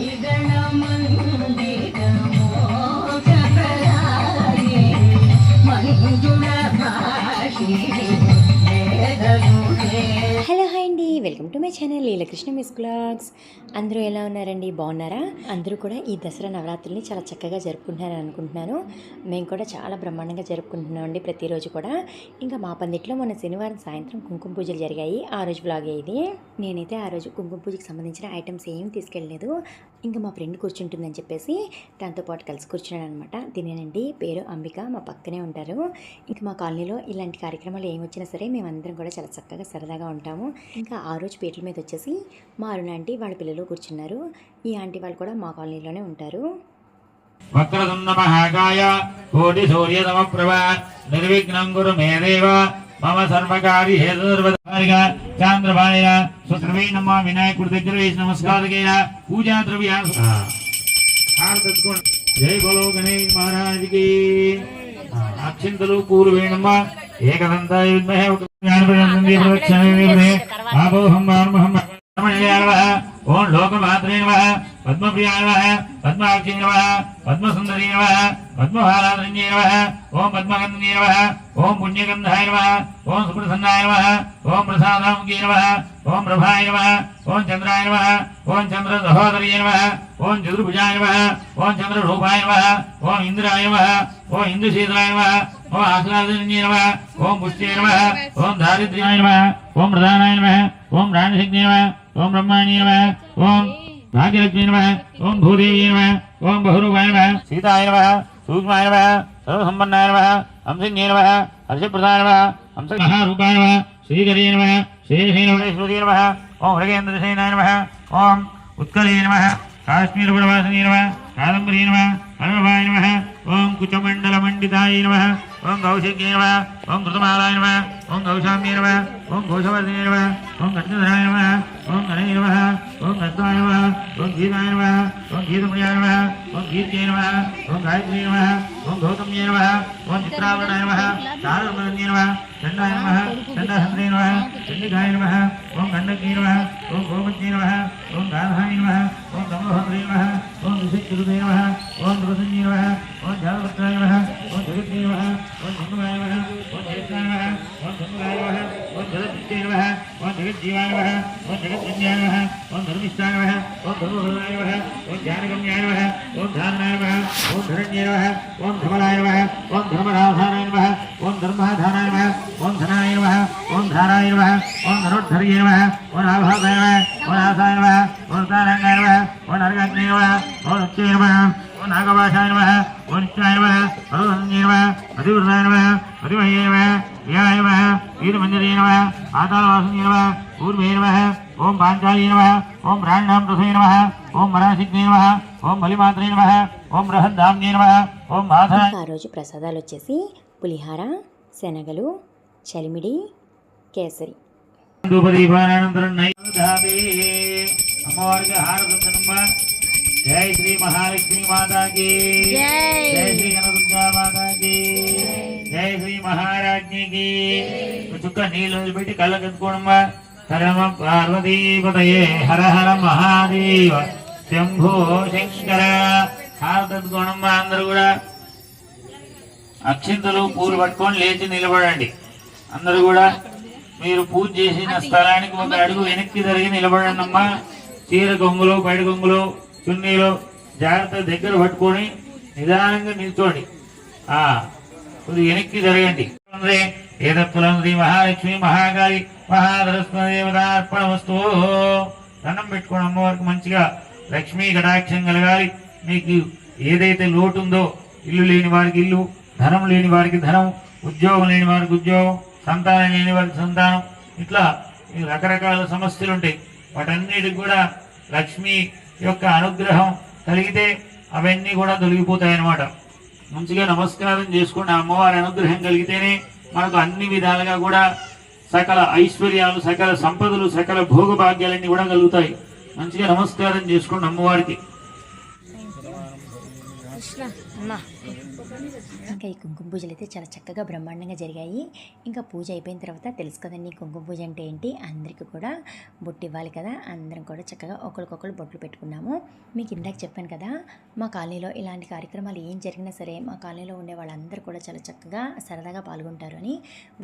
நிகழமந்தே welcome to my channel Leelakrishna miss vlogs. అందరూ ఎలా ఉన్నారండి? బాగున్నారా? అందరూ కూడా ఈ దసరా నవరాత్రుల్ని చాలా చక్కగా జరుపుకుంటున్నారని అనుకుంటున్నాను. మేము కూడా చాలా బ్రహ్మాండంగా జరుపుకుంటున్నాం అండి ప్రతిరోజు కూడా. ఇంకా మా పందిట్లో మొన్న శనివారం సాయంత్రం కుంకుమ పూజలు జరిగాయి. ఆ రోజు బ్లాగ్ ఇది. నేనైతే ఆ రోజు కుంకుమ పూజకి సంబంధించిన ఐటమ్స్ ఏమీ తీసుకెళ్ళలేదు. ఇంకా మా ఫ్రెండ్ కూర్చుంటుందని చెప్పేసి దాంతో పాటు కలిసి కూర్చున్నాను అనమాట తినేనండి పేరు అంబిక. మా పక్కనే ఉంటారు. ఇంకా మా కాలనీలో ఇలాంటి కార్యక్రమాలు ఏమి వచ్చినా సరే మేమందరం కూడా చాలా చక్కగా సరదాగా ఉంటాము. ఇంకా ఆ రోజు పీటల మీద వచ్చేసి మా అరుణ ఆంటీ వాళ్ళ పిల్లలు కూర్చున్నారు. ఈ ఆంటీ వాళ్ళు కూడా మా కాలనీలోనే ఉంటారు. కోటి సూర్య సమప్రభ నిర్విఘ్నం గురు మే దేవ. మమ సర్వకారి హేతుర్వదారిక చాంద్రబాయ స్వద్రవే నమ వినాయకుడి దగ్గర వేసి పూజా ద్రవ్య. జై బలో గణేష్ మహారాజ్కి అక్షింతలు పూలు వేణమ్మ ఏకదంతాయ విద్మహే జ్ఞానప్రదంది ప్రదక్షిణే విద్మహే ఆపోహం వార్మహం రమణీయాయ నమః ఓం లోకమాత్రే నమః పద్మప్రియాయ నమః పద్మాక్షి నమః పద్మసుందరీ నమః పద్మహారాధన్యే నమః ఓం పద్మగంధే నమః ఓం పుణ్యగంధాయ నమః ఓం సుప్రసన్నాయ నమః ఓం ప్రసాదాముఖీ నమః ఓం ప్రభాయ నమః ఓం చంద్రాయ నమః ఓం చంద్ర సహోదరీ నమః ఓం చతుర్భుజాయ నమః ఓం చంద్రరూపాయ నమః ఓం ఇంద్రాయ నమః ఓం ఇంద్రశీతలాయ నమః ఓం ఆహ్లాదన్యే నమః ఓం పుష్టే నమః ఓం దారిద్ర్యాయ నమః ఓం ప్రధానాయ నమః ఓం రాణశక్తి నమః ఓం బ్రహ్మాణి నమః ఓం భాగ్యలక్ష్మీ నమః ఓం భూదేవి నమః ఓం బహురూపాయ నమః సీతాయ నమః సూక్ష్మాయ నమః సర్వసంపన్నాయ నమః హంసిన్యే నమః హర్షప్రదాయ నమః హంస మహారూపాయ నమః శ్రీకరే నమః శ్రీశైలవరేశ్వరీ నమః ఓం హృగేంద్రసేనాయ నమః ఓం ఉత్కలే నమః కాశ్మీరపురవాసిని నమః కాదంబరీ నమః హనుమాయ నమః ఓం కుచమండలమండితాయ నమః ఓం కౌశిక్యే నమ ఓం కృతమాలాయ నమ ఓం కౌశామ్యే నమ ఓం కోశవర్ధినే నమ ఓం కృష్ణధరాయ నమ ఓం గణే నమ ఓం కస్తాయ నమ ఓం గీతాయ నమ ఓం గీతప్రియాయ నమ ఓం కీర్త్యై నమ ఓం గాయత్రీ నమ ఓం గౌతమ్యే నమ ఓం చిత్రావరణాయ నమ చారుమరణ్యే నమ చండాయ నమ చండహంద్రే నమ చండికాయ నమ ఓం గండకీ నమ ఓం గోమత్యే నమ ఓం గాధాయ నమ ఓం గంగభద్రే నమ ఓం విశక్తిరుదే నమః ఓం నృసింహే నమః ఓం జాలభద్రాయ నమః ఓం జగత్యే నమః ఓం జంగమాయ నమః ఓం జగత్యాయ నమః ఓం జంగమాయ నమః ఓం జగద్విత్యే నమః ఓం జగజ్జీవాయ నమః ఓం జగద్విన్యాయ నమః ఓం ధర్మిష్టాయ నమః ఓం ధర్మభద్రాయ నమః ఓం జ్ఞానగమ్యాయ నమః ఓం ధారణాయ నమః ఓం ధరణ్యే నమః ఓం ధమలాయ నమః ఓం ధర్మరాధారాయ నమః ఓం ధర్మధారాయ నమః ఓం ధనాయ నమః ఓం ధారాయ నమః ఓం ధనుర్ధర్యే నమః ఓం ఆభాగాయ నమః ఓం ఆసాయ నమః ఓం తారంగాయ నమః ఓం నరగాగ్నే నమః ఓం నమః ఓం నాగభాషాయ నమః ఓం నిత్యాయ నమః పరమధన్యే నమః అతివృతాయ నమః అతిమహ్యే నమః ప్రియాయ నమః వీరమంజరే నమః ఆతాళవాసుని నమః పూర్వే నమః ఓం పాంచాలి నమః ఓం నమః ఓం మరాశిగ్నే నమః ఓం బలిమాత్రే నమః ఓం బృహద్ధామ్నే నమః ఓం మాధవ ఇంకా ఆ రోజు ప్రసాదాలు వచ్చేసి పులిహార శనగలు చలిమిడి కేసరి. అమ్మవారికి హారతుందనమ్మ జై శ్రీ మహాలక్ష్మి మాతాకి. జై. శ్రీ కనదుర్గా మాతాకి. జై శ్రీ మహారాజ్ఞికి చుక్క నీళ్ళు పెట్టి కళ్ళకెత్తుకోనమ్మా హరమ పార్వతీపతయే హర హర మహాదేవ. శంభో శంకర. హారతెత్తుకోనమ్మా అందరూ కూడా. అక్షింతలు పూలు పట్టుకొని లేచి నిలబడండి. అందరూ కూడా మీరు పూజ చేసిన స్థలానికి ఒక అడుగు వెనక్కి జరిగి నిలబడండి అమ్మా చీర కొంగులు బయట కొంగులు చున్నీలో జాగ్రత్త దగ్గర పట్టుకొని నిదానంగా నిల్చోండి. ఆ కొద్ది వెనక్కి జరగండి. ఏదత్తులం శ్రీ మహాలక్ష్మి మహాకాళి మహాధరస్వదేవత అర్పణ వస్తువు దండం పెట్టుకోండి అమ్మవారికి మంచిగా లక్ష్మీ కటాక్షం కలగాలి. మీకు ఏదైతే లోటు ఉందో ఇల్లు లేని వారికి ఇల్లు ధనం లేని వారికి ధనం ఉద్యోగం లేని వారికి ఉద్యోగం సంతానం లేని వారికి సంతానం ఇట్లా రకరకాల సమస్యలు ఉంటాయి వాటన్నిటికి కూడా లక్ష్మి యొక్క అనుగ్రహం కలిగితే అవన్నీ కూడా తొలగిపోతాయి అన్నమాట మంచిగా నమస్కారం చేసుకుని అమ్మవారి అనుగ్రహం కలిగితేనే మనకు అన్ని విధాలుగా కూడా సకల ఐశ్వర్యాలు సకల సంపదలు సకల భోగభాగ్యాలన్నీ కూడా కలుగుతాయి. మంచిగా నమస్కారం చేసుకోండి అమ్మవారికి. ఇంకా ఈ కుంకుమ పూజలు అయితే చాలా చక్కగా బ్రహ్మాండంగా జరిగాయి. ఇంకా పూజ అయిపోయిన తర్వాత తెలుసు కదండి కుంకుమ పూజ అంటే ఏంటి? అందరికీ కూడా బొట్టు ఇవ్వాలి కదా. అందరం కూడా చక్కగా ఒకరికొకరు బొట్లు పెట్టుకున్నాము. మీకు ఇందాక చెప్పాను కదా మా కాలనీలో ఇలాంటి కార్యక్రమాలు ఏం జరిగినా సరే మా కాలనీలో ఉండే వాళ్ళందరూ కూడా చాలా చక్కగా సరదాగా పాల్గొంటారు అని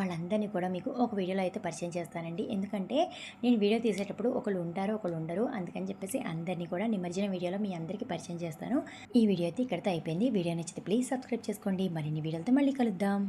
వాళ్ళందరినీ కూడా మీకు ఒక వీడియోలో అయితే పరిచయం చేస్తానండి. ఎందుకంటే నేను వీడియో తీసేటప్పుడు ఒకళ్ళు ఉంటారు ఒకళ్ళు ఉండరు. అందుకని చెప్పేసి అందరినీ కూడా నిమజ్జనం వీడియోలో మీ అందరికీ పరిచయం చేస్తాను. ఈ వీడియో అయితే ఇక్కడితో అయిపోయింది. వీడియో నచ్చితే ప్లీజ్ సబ్స్క్రైబ్ చేసుకోండి. మరిన్ని వీడియోలతో మళ్ళీ కలుద్దాం.